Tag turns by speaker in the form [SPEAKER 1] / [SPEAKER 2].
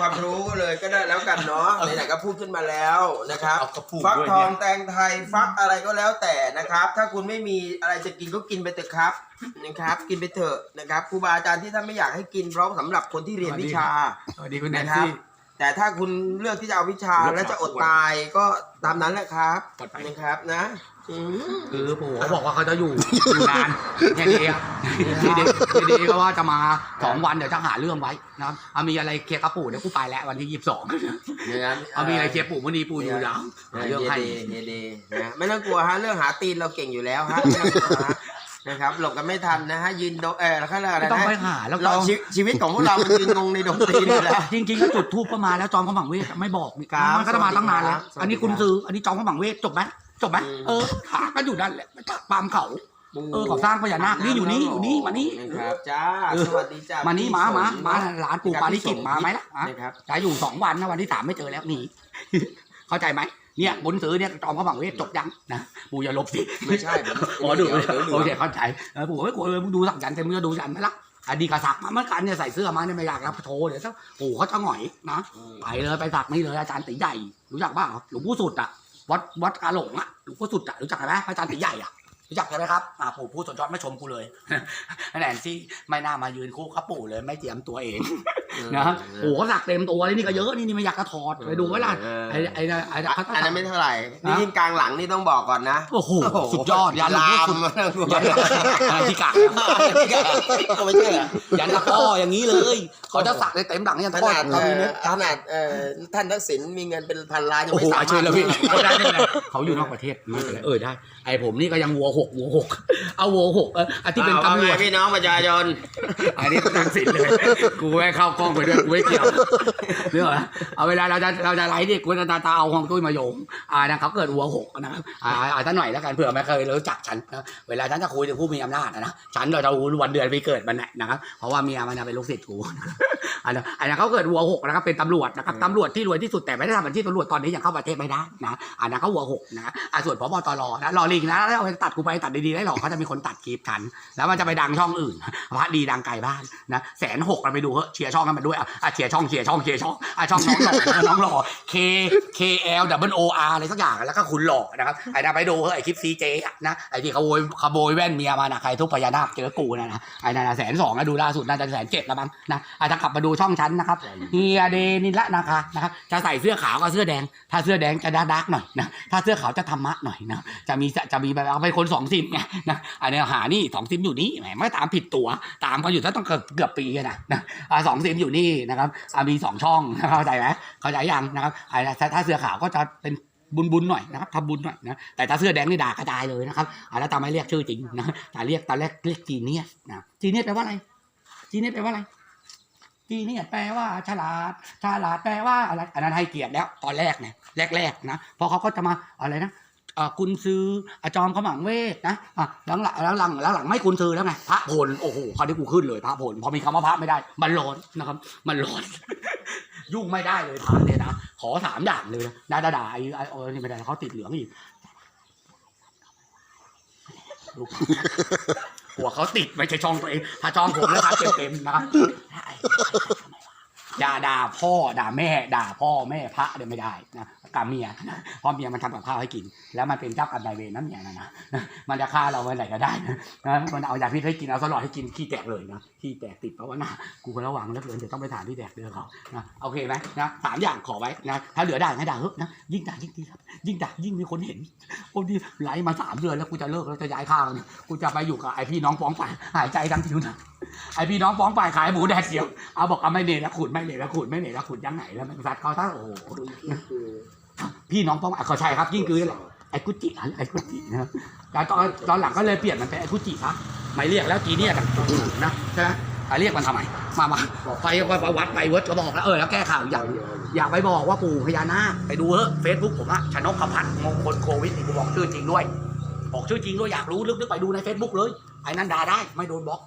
[SPEAKER 1] ความรู้เลยก็ได้แล้วกันเนาะไหนๆก็พูดขึ้นมาแล้วนะครับ
[SPEAKER 2] เอากระปุก
[SPEAKER 1] ฟัก
[SPEAKER 2] ด้วย
[SPEAKER 1] ทอง
[SPEAKER 2] เนี่ย
[SPEAKER 1] แตงไทยฟักอะไรก็แล้วแต่นะครับ ถ้าคุณไม่มีอะไรจะกินก็กินไปเถอะครับนะครับ กินไปเถอะนะครับครูบาอาจารย์ที่ท่านไม่อยากให้กินเพราะสำหรับคนที่เรียนวิชา
[SPEAKER 2] สวัสดีคุณแนน
[SPEAKER 1] นะครับ
[SPEAKER 2] ซี่
[SPEAKER 1] แต่ถ้าคุณเลือกที่จะเอาวิชา
[SPEAKER 2] เลือก
[SPEAKER 1] และจะอดตายก็ตามนั้นแหละครับ
[SPEAKER 2] ปลอดภัย
[SPEAKER 1] นะครับนะอืม
[SPEAKER 3] คือปู่เขาบอกว่าเขาจะอยู่ อยู่นานแค่นี้ครับทีดีทีดีก็ว่าจะมาสองวันเดี๋ยวจะหาเรื่องไว้นะครับเอามีอะไรเคลียร์กับปู่เดี๋ยวกูไปแล้ววันที่ยี่สิบสอง
[SPEAKER 1] อย่างนั้น
[SPEAKER 3] เอามีอะไรเคลียร์ปู่วันนี้ปู่อยู่ยาวหาเรื่องให้
[SPEAKER 1] เฮเดเฮเดนะไม่ต้องกลัวฮะเรื่องหาตีนเราเก่งอยู่แล้วฮะไม่ต้องกลัวฮะ นะครับหลบกันไม่ทันนะฮะยืนโดเออแล้วก็เรียกอะไร
[SPEAKER 3] ไม่ต้อง
[SPEAKER 1] นะ
[SPEAKER 3] ไปหาแล้ว
[SPEAKER 1] เรา
[SPEAKER 3] จอม
[SPEAKER 1] ชีชีวิตของพวกเรามันยืนงงในดงตีนอยู่แล้ว
[SPEAKER 3] จริงๆก็จุดทูปก็มาแล้วจอมขมังเวทไม่บอกนี่
[SPEAKER 1] ครับ
[SPEAKER 3] มันก็จะมาตั้งนานแล้ว
[SPEAKER 1] สวัสดีครับ
[SPEAKER 3] อันนี้คุณซื้ออันนี้จอมขมังเวทจบไหมจบไหม
[SPEAKER 1] อืม
[SPEAKER 3] เออหากันอยู่นั่นแหละปามเขา เออเขาสร้างพญานาคนี่อยู่นี่อยู่นี่มานี่
[SPEAKER 1] ครับจ้า
[SPEAKER 3] เออ
[SPEAKER 1] สวัสดีจ้า
[SPEAKER 3] มานี่
[SPEAKER 1] พี่
[SPEAKER 3] มามา
[SPEAKER 1] ส
[SPEAKER 3] มาร้านปู่ปาริกิตมาไหมล่ะฮะ
[SPEAKER 1] นะครับ
[SPEAKER 3] จะอยู่สองวันนะวันที่สามไม่เจอแล้วหนีเข้าใจไหม เนี่ยบนซื้อเนี่ยจอมขมังเวทจบยังนะปู่อย่าลบสิ
[SPEAKER 1] ไม่ใช่ผม
[SPEAKER 3] อ๋อดู
[SPEAKER 1] เยวดี๋ยว
[SPEAKER 3] โอเคเข้าใจเออปู่ไม่กลัวเลยมึงดูสักยันต์เต็มมือดูยันต์ไหมล่ะอดีตกษัตริย์มาเมื่อกันเนี่ยใส่เสื้อมาเนี่ยไม่อยากรับโทเดี๋ยวถ้าปู่เขาจะหงอยนะ
[SPEAKER 1] อืม
[SPEAKER 3] ไปเลยไปสักนี่เลยอาจารย์ตีใหญ่รู้จักเปล่าหลวงปู่สุดอะวัดวัดกาหลงอะหลวงปู่สุดอะรู้จักไหมอาจารย์ตีใหญ่อะรู้จักใช่ไหมครับอ่าปู่พูดสนจอดไม่ชมกูเลยแหนที่ไม่น่ามายืนคู่กับปู่เลยไม่เตรียมตัวเอง นะปู่เขาสักเต็มตัวเลยนี่ก็เยอะนี่นี่ไม่อยากกระถอดไปดูไว้ล่ะ
[SPEAKER 1] เออ
[SPEAKER 3] ไอ้ไอ้ไอ้ไอ้
[SPEAKER 1] อันอันนั้นไม่เท่าไหร่นี่
[SPEAKER 3] ฮะ
[SPEAKER 1] ยิ่งกลางหลังนี่ต้องบอกก่อนนะ
[SPEAKER 3] โอ้โหสุดยอดยันหลวง
[SPEAKER 1] ลา
[SPEAKER 3] ปู่
[SPEAKER 1] ม
[SPEAKER 3] สุด
[SPEAKER 1] มาทั้งตัว
[SPEAKER 3] ยันอะไรที่กะ
[SPEAKER 1] ไม่ใช่เหรอ
[SPEAKER 3] ยันตะก้ออย่างนี้เลยเขาจะสักได้เต็มหลังยัน
[SPEAKER 1] ข
[SPEAKER 3] ทอด
[SPEAKER 1] นาด
[SPEAKER 3] เขา
[SPEAKER 1] เอ่
[SPEAKER 3] มี
[SPEAKER 1] อ
[SPEAKER 3] เม็ด
[SPEAKER 1] ขนาดเอ่อท่านทักษิณมีเงินเป็นพันล้านยัง
[SPEAKER 3] โอ้
[SPEAKER 1] ไม่
[SPEAKER 3] โห
[SPEAKER 1] สามารถ
[SPEAKER 3] เชิญแล้วพี่ไม่ได้ไม่เป็นไรเขาอยู่นอกประเทศไม่เป็นไรเออได้ไอ้ผมนี่ก็ยังวัวหกวัวหกเอาวัวหกเอออันที่เป็น
[SPEAKER 1] อา
[SPEAKER 3] ตำรวจ
[SPEAKER 1] ว่าไงพี่น้องประชาชน
[SPEAKER 3] อันนี้ก็ตัดสินเลยกูไม่เข้ากล้องไปด้วยกูไม่เกี่ยวเรื่องอะไรเอาเวลาเราจะเราจะไลฟ์ดิกูจะตาตาเอาของตุ้ยมาโยงอ่านะเขาเกิดหัวหกนะครับอ่าอ่าท่านหน่อยแล้วกันเผื่อไม่เคยรู้จักฉันนะเวลาฉันจะคุยถึงผู้มีอำนาจนะนะฉันเราจะรู้วันเดือนปีเกิดมันน่ะนะครับเพราะว่าเมียมันน่ะเป็นลูกศิษย์กูอันนั้นอันนั้นเขาเกิดหัวหกนะครับเป็นตำรวจนะครับตำรวจที่รวยที่สุดแต่ไม่ได้ทำอาชีพตำรวจตอนนี้ยังเข้าประเทศไม่ได้นะอันนั้นเขาหัวหกนะอ่าส่วนพบตรนะรอลิงนะแล้วเอาไปตัดกูไปตัดดีๆได้หรอกเขาจะมีคนตัดคลิปฉัน แล้วมันจะไปดังช่องอื่นพระดีดังไกลบ้านนะแสนหกกันไปดูเฮ้ยเชียร์ช่องกันมาด้วยอะอะเชียร์ช่องเชียร์ช่องเชียร์ช่องอะช่องน้องหล่อนะน้องหล่อ K K L W O R อะไรสักอย่างแล้วก็คุณหล่อนะครับไอ้นั่นไปดูเฮ้ยไอ้คลิป CJ อะนะไอ้ที่ขโมยขโมยแว่นเมียมานะใครทุบพญานาคเจอกูนะนะไอ้นั่นแสนสองนะดูล่าสุดน่าจะแสนเจ็ดแล้วมั้งนะอาจจะถ้ากลับมาดูช่องฉันนะครับเฮียเดนิละนะคะนะครับจะใส่เสื้อขาวกับเสื้อแดง ถ้าเสื้อแดงจะดาร์กๆหน่อยนะถ้าเสื้อขาวจะธรรมะหน่อยนะจะมีจะมีแบบเอาไปคนสองซิมไงนะอันเนี้ยหานี่สองซิมอยู่นี่แหมไม่ตามผิดตัว ตามกันอยู่ตั้งเกือบเกือบปีอะนะนะอ่าสองซิมอยู่นี่นะครับมีสองช่องเข้าใจไหมเข้าใจยังนะครับถ้าถ้าเสื้อขาวก็จะเป็นบุญบุญหน่อยนะครับทำบุญหน่อยนะแต่ถ้าเสื้อแดงนี่ด่ากระจายเลยนะครับอาแล้วตามไม่เรียกชื่อจริงนะแต่เรียกตอนแรกเรียกจีเนียสนะจีเนียสแปลว่าอะไรจีเนียสแปลว่าอะไรจีเนียสแปลว่าฉลาดฉลาดแปลว่าอะไรอันนั้นให้เกียรติแล้วตอนแรกเนี่ยแรกๆนะเพราะเขาก็จะมาอะไรนะ คุณซื้ออาจอมขมังเวทนะหลังหลังแล้วหลังแล้วหลังไม่คุณซื้อแล้วไงพระพลโอ้โหคราวนี้กูขึ้นเลยพระพลพอมีคำว่าพระไม่ได้ มันร้อนนะครับ มันร้อน ยุ่งไม่ได้เลยพระเนี่ยนะขอสามอย่างเลยนะด่าด่าดาไอ้ไอ้เออนี่ไม่ได้เขาติดเหลืองอีกลูกกลัวเขาติดไม่ใช่ช่องตัวเองถ้าช่องผมแล้วครับเต็มๆนะครับอย่าด่าพ่อด่าแม่ ด่าพ่อแม่พระเดี๋ยวไม่ได้นะ กับเมียเพราะเมียมันทำกับข้าวให้กิน แล้วมันเป็นเจ้ากรรมนายเวรนั่นเมียนะนะมันจะฆ่าเราเมื่อไหร่ก็ได้นะมันเอายาพิษให้กินเอาสลอดให้กินขี้แตกเลยนะขี้แตกติดเพราะว่าน้ากูก็ระวังเหลือเกินเดี๋ยวต้องไปถามที่แตกเดือเขานะโอเคไหมนะสามอย่างขอไว้นะถ้าเหลือด่าให้ด่าเฮ้ยนะยิ่งด่ายิ่งดีครับยิ่งด่ายิ่งมีคนเห็นโอ้ดีไลฟ์มาสามเดือนแล้วกูจะเลิกแล้วจะย้ายข้างเนี่ยกูจะไปอยู่กับไอพี่น้องฟ้องไปหายใจทั้งทิวนะไอพี่น้องฟ้องไปขายหมูแดดเดียวเอาบอกเอาไม่เนรแล้วขุดไม่เนรแล้วขุดไม่เนรแล้วขุดยังไหนแล้วมันสัตว์เขาถ้าโอ้โห พี่น้องป้องอะเขาใช่ครับ ยิ่งคือแหละไอ้กุจิอันไอ้กุจินะครับแต่ตอนตอนหลังก็เลยเปลี่ยนมันเป็นไอ้กุจิครับไม่เรียกแล้วกีเนี่ยกันนะใช่ไหมอะเรียกมันทำไมมามาไปไปวัดไปเวิร์ดก็บอกแล้วเออแล้วแก้ข่าวอีกอย่างอยากไปบอกว่าปู่พญานาคไปดูเถอะเฟซบุ๊กผมอะชนกขพัฒน์มงคลโควิดนี่กูบอกชื่อจริงด้วย บอกชื่อจริงด้วยอยากรู้ลึกๆไปดูในเฟซบุ๊กเลยไอ้นั่นด่าได้ไม่โดนบล็อก